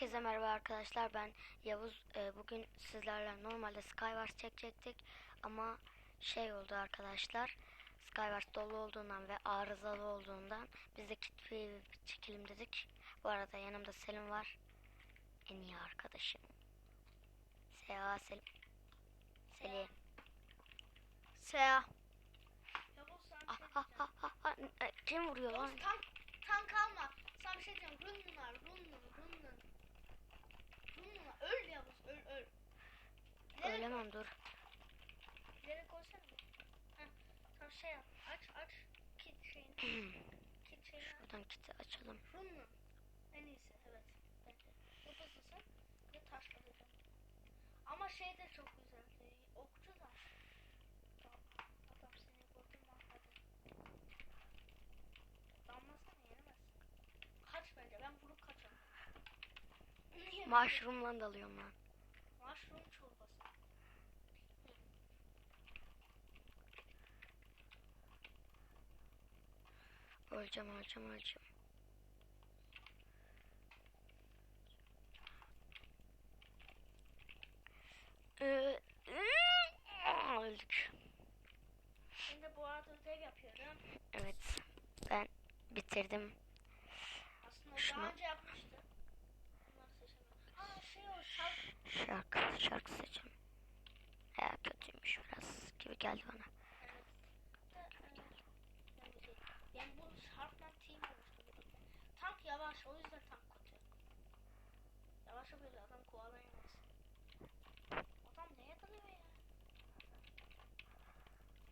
Herkese merhaba arkadaşlar. Ben Yavuz. Ee, bugün sizlerle normalde Skywars çekecektik ama şey oldu arkadaşlar. Skywars dolu olduğundan ve arızalı olduğundan biz de kit PvP çekelim dedik. Bu arada yanımda Selim var. En iyi arkadaşım. Seha Selim. Selim. Seha. Ah, şey ah, ah, ah, ah, kim vuruyor lan? Yavuz tank, tank alma. Sana bir şey diyeceğim. Runlular, runlun, runlun. Öl Yavuz, öl, öl. Nereye, Ölemem dur nereye koysana. Heh, tamam şey yap. Aç, aç. Kit şeyini. Kit şeyini aç. Buradan kiti açalım Runlun. En iyisi, evet. Bence. Yapasısın ve taş atacağım. Ama şey de çok güzeldi. Okçu da. Tamam, Adam seni vurdum hadi. Damlasana yenemezsin. Kaç bence ben vurup kaçarım. Niye? Mushroom'la dalıyorum ben Mushroom çorbası. Öleceğim öleceğim öleceğim. Ee, öldük. Şimdi bu arada ödev yapıyorum. Evet. Ben bitirdim. Aslında Şunu- daha önce yapmıştım. Bunları seçemiyorum. Aa şey o şark. Şarkı, şarkı seçim. Ya kötüymüş biraz gibi geldi bana. Evet. Da, evet. Yani şey, Yani bu Sharpman team. Tank yavaş o yüzden tank kötü. Yavaş böyle adam kovalayamaz. Adam neye dalıyor ya?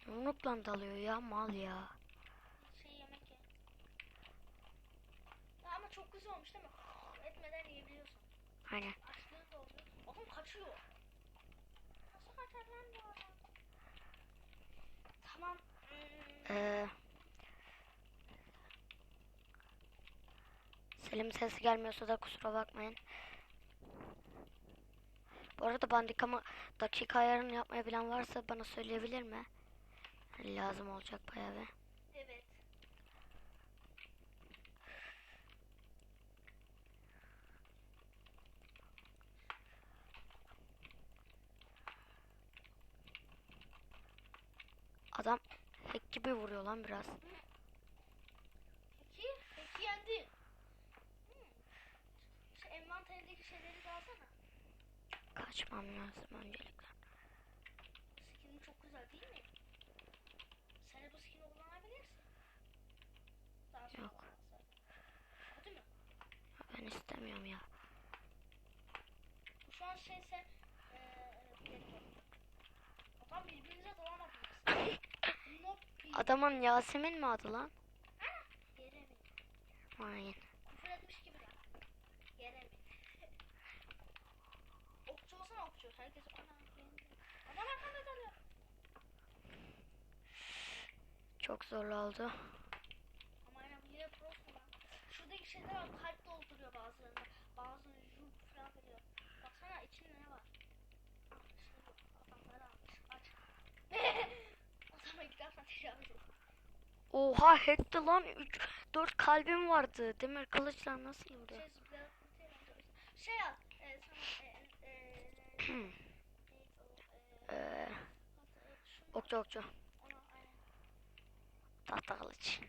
Yumrukla dalıyor ya mal ya. Şey yemek ye. Ya ama çok güzel olmuş değil mi? Etmeden yiyebiliyorsun. Aynen. Açlığın da oluyor. Adam kaçıyor. Nasıl kaçar lan bu adam? Tamam. Ee, Selim sesi gelmiyorsa da kusura bakmayın. Bu arada bandikama dakika ayarını yapmaya bilen varsa bana söyleyebilir mi? Lazım olacak bayağı bir. Evet. Adam hack gibi vuruyor lan biraz. Peki, peki yendi. Hmm. Şu envanterindeki şeyleri de alsana. Kaçmam lazım öncelikle. Skinin çok güzel değil mi? Sen de bu skini kullanabilirsin. Daha sonra Yok. Ya Ben istemiyorum ya. Şu an şey bir dakika. Adam birbirinize dalamadınız. Adamın Yasemin mi adı lan? Yere? Aynen. Küfür etmiş gibi ya. Yere mi? okçu olsana okçu. Herkes beğendi. Adam arkanda dalıyor. Çok zorlu oldu. Ama aynen bu yine prosu lan. Şuradaki şeyler al kalp dolduruyor bazılarında. Bazılarını jul falan veriyor. Baksana içinde ne var? Şey yok. Adamları almış. Aç. Adama gidersen tecavüz et. Oha hackti lan. 3 4 kalbim vardı. Demir kılıçla nasıl vuruyor? Şey kurtarıyor. Şey al. E, sana e, e? E, şunu- okçu okçu. Tahta kılıç.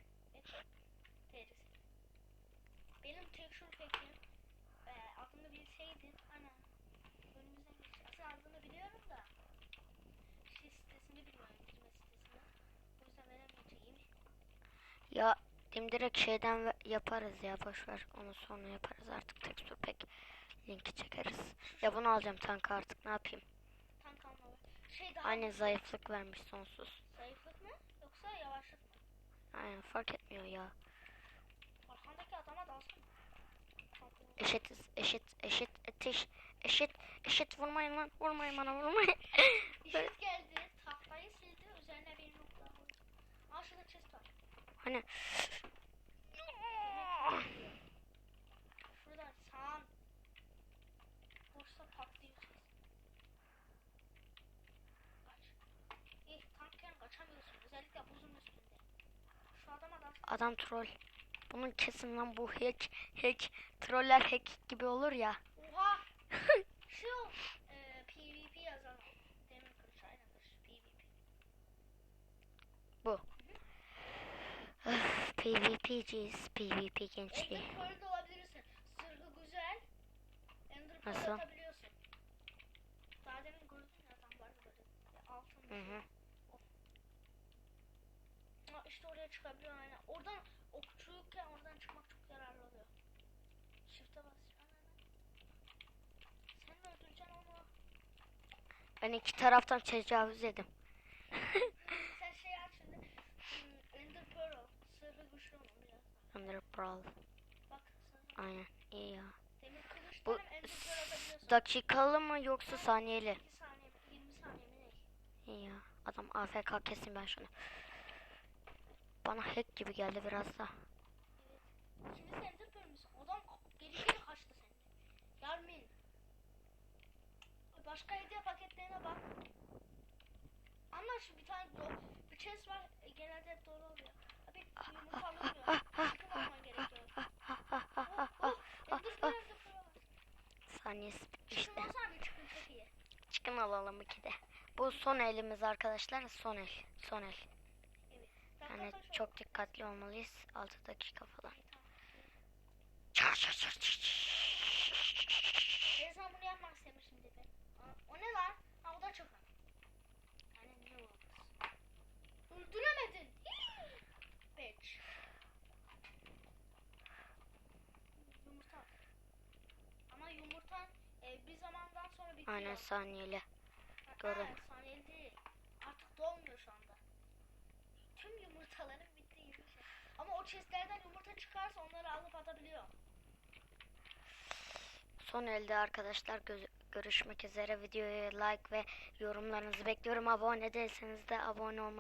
Ya dim direkt şeyden yaparız ya boş ver. Onu sonra yaparız artık tekstür pek linki çekeriz. Ya bunu alacağım tanka artık ne yapayım? Tank alma var. Şey daha Aynen zayıflık vermiş sonsuz. zayıflık mı yoksa yavaşlık mı? Aynen fark etmiyor ya. Arkandaki adama Eşitiz eşit eşit eşit eşit eşit vurmayın lan vurmayın bana vurmayın geldi, tahtayı sildi, üzerine bir nokta koydu. Aa şurada chest var. Hani Şurada sağan. Vursa patlıyor chest. Kaç. İyi, tankken kaçamıyorsun. Özellikle buzun üstünde. Şu adama da adam troll. Bunun kesin lan bu hack hack troller hack gibi olur ya. Şu e, PvP yazan o. Demir kılıç aynıdır. PvP. Bu. Öf, PvP'ciyiz. PvP gençliği. Ender olabilirsin. Sırrı güzel. Ender Nasıl? atabiliyorsun. Daha demin gördün ya böyle. E, Altın. Hı hı. Ha, işte oraya çıkabiliyor aynen. Oradan okçuyken oradan çıkmak çok yararlı oluyor. Shift'e bas. Sen de öldüreceksin onu. Ben iki taraftan tecavüz edim. Sen şey aç şimdi. Hmm, Ender Pearl. Sırrı güçlü onun Bak sana. Aynen. iyi ya. Bu dakikalı mı yoksa saniyeli? 2 saniye, 20 saniye mi ne? İyi ya. Adam AFK kesin ben şunu. Bana hack gibi geldi biraz da. Başka hediye paketlerine bak. Ama şu bir tane bir chest var. e, genelde doğru oluyor. Saniyesi bir çıkın alalım iki de. Bu son elimiz arkadaşlar. Son el. Son el. Yani çok dikkatli olmalıyız. 6 dakika falan. İyi, tamam. Çar çar çar çar çar. Ben sana bunu yapmak istemiştim dedi. Aa, O ne lan? Ha o da çok lan. Yani ne oldu? Öldüremedin. Bitch. Yumurta. Ama yumurtan e, bir zamandan sonra bitiyor. Aynen saniyeli. Ha, saniyeli değil. Artık dolmuyor şu anda. Tüm yumurtaların bittiği gibi şey. Ama o chestlerden yumurta çıkarsa onları alıp atabiliyor. Son elde arkadaşlar göz- görüşmek üzere. Videoya like ve yorumlarınızı bekliyorum. Abone değilseniz de abone olmayı